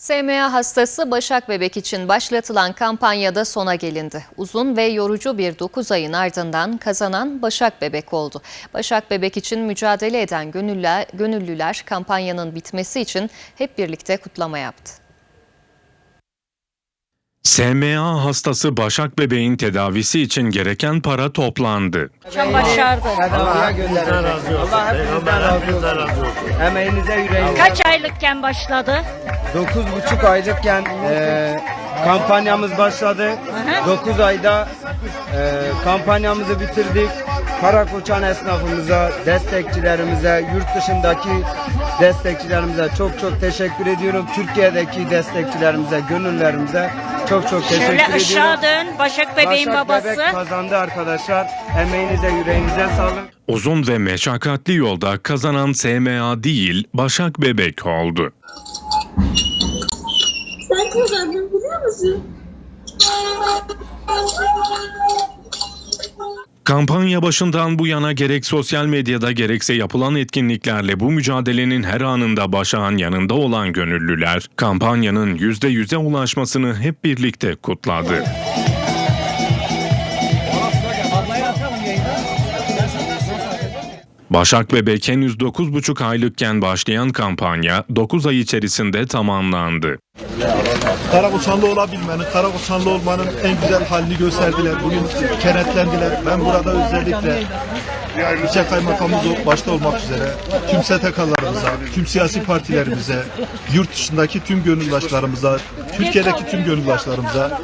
SMA hastası Başak Bebek için başlatılan kampanyada sona gelindi. Uzun ve yorucu bir 9 ayın ardından kazanan Başak Bebek oldu. Başak Bebek için mücadele eden gönüller, gönüllüler kampanyanın bitmesi için hep birlikte kutlama yaptı. SMA hastası Başak bebeğin tedavisi için gereken para toplandı. Çok başardı. Tedaviye gönderecek. Allah hepinizden razı olsun. Emeğinize yüreğinize. Kaç aylıkken başladı? Dokuz buçuk aylıkken e, kampanyamız başladı. Dokuz ayda e, kampanyamızı bitirdik. Karakoçan esnafımıza, destekçilerimize, yurt dışındaki destekçilerimize çok çok teşekkür ediyorum. Türkiye'deki destekçilerimize, gönüllerimize çok çok teşekkür Şöyle ediyorum. aşağı dön. Başak bebeğin Başak babası. Bebek kazandı arkadaşlar. Emeğinize, yüreğinize sağlık. Uzun ve meşakkatli yolda kazanan SMA değil, Başak bebek oldu. Sen kazandın biliyor musun? Kampanya başından bu yana gerek sosyal medyada gerekse yapılan etkinliklerle bu mücadelenin her anında Başak'ın yanında olan gönüllüler, kampanyanın %100'e ulaşmasını hep birlikte kutladı. Başak Bebek henüz 9,5 aylıkken başlayan kampanya 9 ay içerisinde tamamlandı. Karakoçanlı olabilmenin, Karakoçanlı olmanın en güzel halini gösterdiler. Bugün kenetlendiler. Ben burada özellikle ilçe kaymakamımız başta olmak üzere tüm STK'larımıza, tüm siyasi partilerimize, yurt dışındaki tüm gönüldaşlarımıza, Türkiye'deki tüm gönüldaşlarımıza,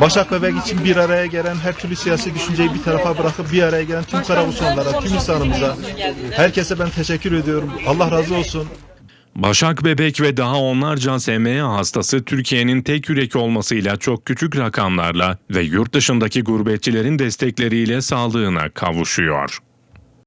Başak Bebek için bir araya gelen her türlü siyasi düşünceyi bir tarafa bırakıp bir araya gelen tüm Karakoçanlılara, tüm insanımıza, herkese ben teşekkür ediyorum. Allah razı olsun. Başak Bebek ve daha onlarca SMA hastası Türkiye'nin tek yürek olmasıyla çok küçük rakamlarla ve yurt dışındaki gurbetçilerin destekleriyle sağlığına kavuşuyor.